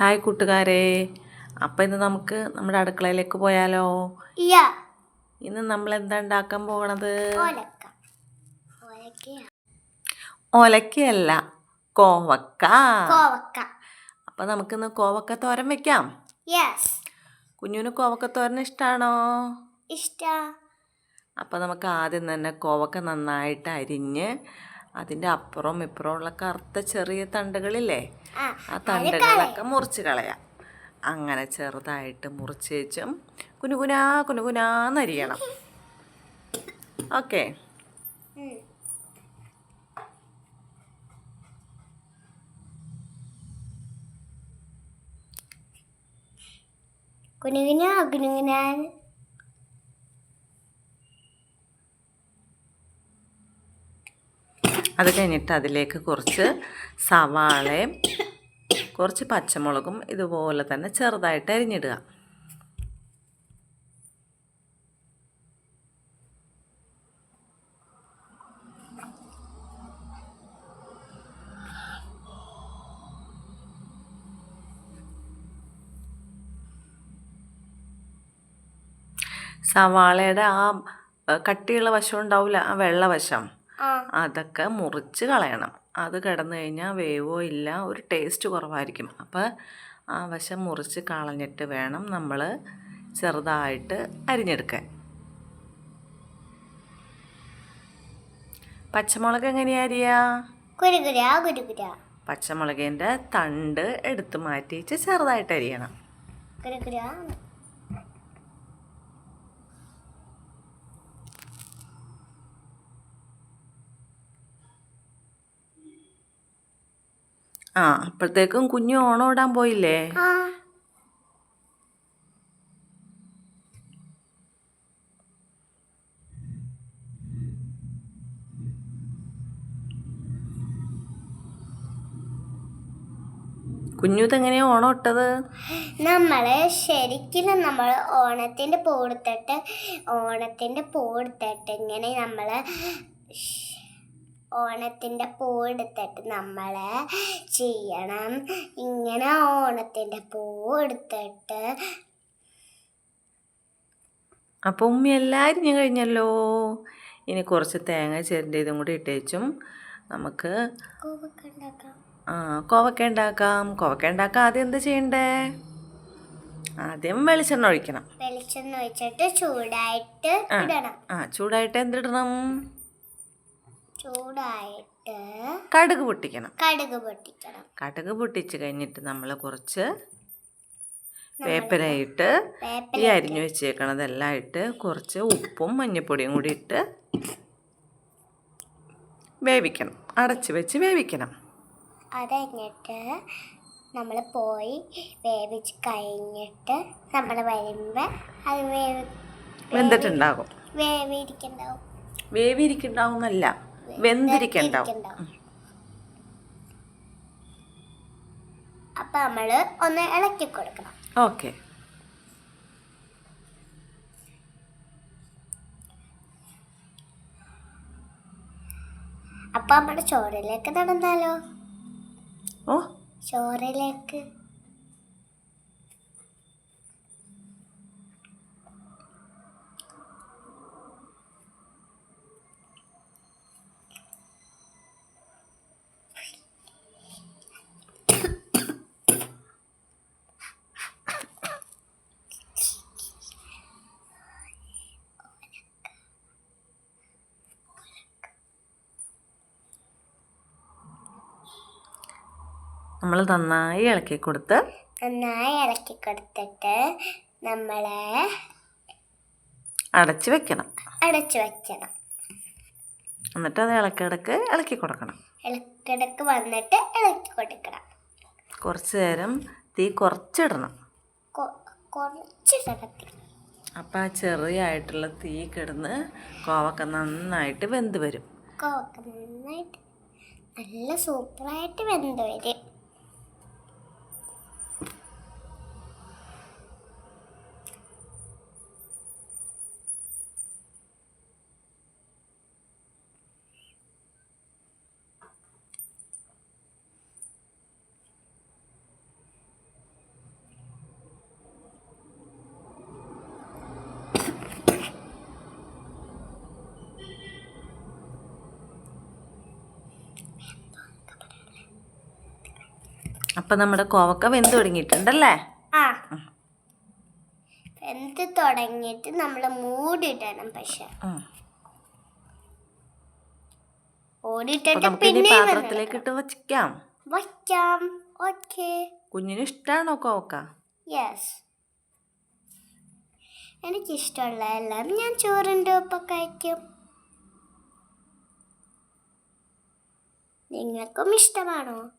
Hi കൂട്ടുകാരെ. അപ്പം ഇന്ന് നമുക്ക് നമ്മുടെ അടുക്കളയിലേക്ക് പോയാലോ? ഇന്ന് നമ്മൾ എന്താ ഉണ്ടാക്കാൻ പോകണത് ഒലക്കയല്ല കോവക്ക. അപ്പം നമുക്കിന്ന് കോവക്ക തോരൻ വെക്കാം. കുഞ്ഞുന് കോവക്ക തോരൻ ഇഷ്ടമാണോ ഇഷ്ട. അപ്പം നമുക്ക് ആദ്യം തന്നെ കോവക്ക നന്നായിട്ട് അരിഞ്ഞ് അതിന്റെ അപ്പുറം ഇപ്പുറം ഉള്ള കറുത്ത ചെറിയ തണ്ടുകളില്ലേ? ആ തണ്ടകളൊക്കെ തണ്ടുകളൊക്കെ മുറിച്ച് കളയാം. അങ്ങനെ ചെറുതായിട്ട് മുറിച്ച് വെച്ചും കുനുകുനാ കുനുകുനാന്നരിയണം ഓക്കെ. കുനുകുനാ കുനുകുന അത് കഴിഞ്ഞിട്ട് അതിലേക്ക് കുറച്ച് സവാളയും കുറച്ച് പച്ചമുളകും ഇതുപോലെ തന്നെ ചെറുതായിട്ട് അരിഞ്ഞിടുക. സവാളയുടെ ആ കട്ടിയുള്ള വശം ഉണ്ടാവില്ല ആ വെള്ള വശം. ആ അതൊക്കെ മുറിച്ച് കളയണം. അത് കിടന്നു കഴിഞ്ഞാൽ വേവോ ഇല്ല ഒരു ടേസ്റ്റ് കുറവായിരിക്കും. അപ്പോൾ ആ വശം മുറിച്ച് കളഞ്ഞിട്ട് വേണം നമ്മൾ ചെറുതായിട്ട് അരിഞ്ഞെടുക്കാൻ. പച്ചമുളക് എങ്ങനെയാ അരിയാ? പച്ചമുളകിന്റെ തണ്ട് എടുത്ത് മാറ്റിയിട്ട് ചെറുതായിട്ട് അരിയണം. ആ അപ്പോഴത്തേക്കും കുഞ്ഞു ഓണം ഇടാൻ പോയില്ലേ? ആ. കുഞ്ഞു ഇതെങ്ങനെയാ ഓണം ഇട്ടത്? നമ്മൾ ശരിക്കും നമ്മൾ ഓണത്തിന്റെ പൂടുത്തിട്ട് ഓണത്തിന്റെ പൂടുത്തിട്ട് ഇങ്ങനെ നമ്മൾ ഓണത്തിന്റെ പൂവെടുത്തിട്ട് നമ്മൾ ചെയ്യണം. ഇങ്ങനെ ഓണത്തിന്റെ പൂവെടുത്തിട്ട് അപ്പോൾ ഉമ്മി എല്ലാവരും ഞാൻ കഴിഞ്ഞല്ലോ. ഇനി കുറച്ച് തേങ്ങ ചേരേണ്ട ഇതും കൂടി ഇട്ടേച്ചും നമുക്ക് ആ കോവക്ക ഉണ്ടാക്കാം. കോവക്ക ഉണ്ടാക്കാം ആദ്യം എന്താ ചെയ്യണ്ടേ? ആദ്യം വെളിച്ചെണ്ണ ഒഴിക്കണം. വെളിച്ചെണ്ണ ഒഴിച്ചിട്ട് ചൂടായിട്ട് ഇടണം. ആ ചൂടായിട്ട് എന്തിടണം? ചൂടായിട്ട് കടുക് പൊട്ടിക്കണം. കടുക് പൊട്ടിക്കണം. കടുക് പൊട്ടിച്ച് കഴിഞ്ഞിട്ട് നമ്മൾ കുറച്ച് പേപ്പരായിട്ട് ഈ അരിഞ്ഞ് വെച്ചേക്കണതെല്ലാം ഇട്ട് കുറച്ച് ഉപ്പും മഞ്ഞൾപ്പൊടിയും കൂടി ഇട്ട് വേവിക്കണം. അടച്ച് വെച്ച് വേവിക്കണം. അത് കഴിഞ്ഞിട്ട് നമ്മൾ പോയി വേവിച്ച് കഴിഞ്ഞിട്ട് നമ്മൾ വരുമ്പോൾ അത് വേവി വെന്തിട്ടുണ്ടാകും. വേവിയിരിക്കുന്നുണ്ടാവും വേവിയിരിക്കുന്നുണ്ടാവുന്നല്ല വെന്തിരിക്കണ്ടാവും. അപ്പൊ നമ്മൾ ഒന്ന് ഇളക്കി കൊടുക്കണം. ഓക്കെ. അപ്പൊ നമ്മുടെ ചോറിലേക്ക് നടന്നാലോ? ഓ. ചോറിലേക്ക്. നമ്മൾ നന്നായി ഇളക്കി കൊടുത്ത് നന്നായി ഇളക്കി കൊടുത്തിട്ട് നമ്മൾ അടച്ചു വെക്കണം. അടച്ചു വെക്കണം. എന്നിട്ട് അത് ഇളക്കിടക്ക് ഇളക്കി കൊടുക്കണം. ഇളക്കിടക്ക് വന്നിട്ട് ഇളക്കി കൊടുക്കണം. കുറച്ച് നേരം തീ കുറച്ചിടണം. കൊ- കുറച്ച് കിടത്തി അപ്പം ആ ചെറിയായിട്ടുള്ള തീ കിടന്ന് കോവക്ക നന്നായിട്ട് വെന്ത് വരും. കോവക്ക നന്നായിട്ട് നല്ല സൂപ്പറായിട്ട് വെന്ത് വരും. അപ്പം നമ്മുടെ കോവക്ക വെന്ത് തുടങ്ങിയിട്ടുണ്ടല്ലേ? ആ. വെന്ത് തുടങ്ങിയിട്ട് നമ്മൾ മൂടിയിടണം പക്ഷെ. നമുക്കിനി പിന്നെ പാത്രത്തിലേക്ക് ഇട്ട് വയ്ക്കാം വയ്ക്കാം. ഓക്കെ. കുഞ്ഞിന് ഇഷ്ടമാണോ കോവക്ക? യെസ്. എനിക്കിഷ്ടമുള്ള എല്ലാം ഞാൻ ചോറിന്റെ ഒപ്പം കഴിക്കും. നിങ്ങൾക്കും ഇഷ്ടമാണോ?